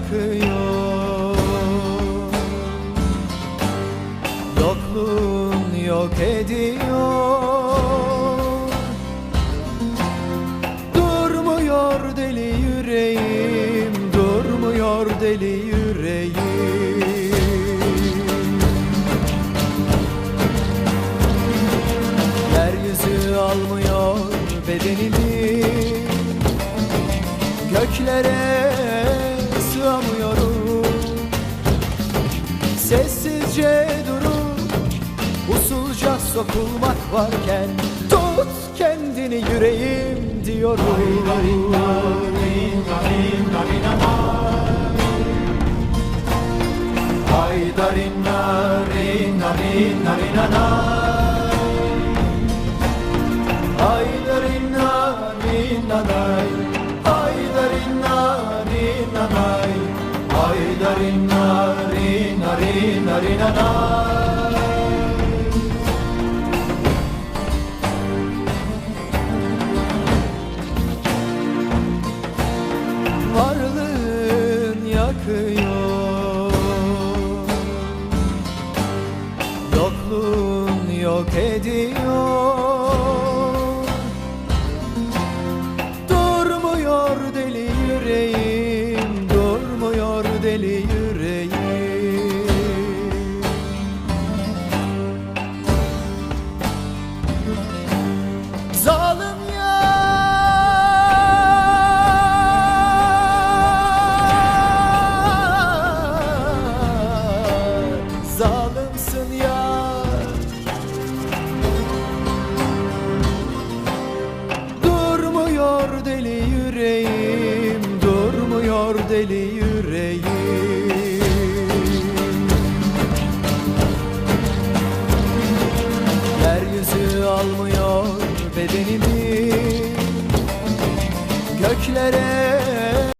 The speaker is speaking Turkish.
yakıyor Yokluğun yok ediyor. Durmuyor deli yüreğim Durmuyor deli yüreğim. Yeryüzü almıyor bedenimi. Göklere sığamıyorum Sessizce durup usulca sokulmak varken Tut kendini yüreğim diyorum Ay darin narin narin narinana Ay darin narin narin narinanay Varlığın yakıyor. Yokluğun yok ediyor Zalim deli yüreğim Durmuyor deli yüreğim almıyor bedenimi. Göklere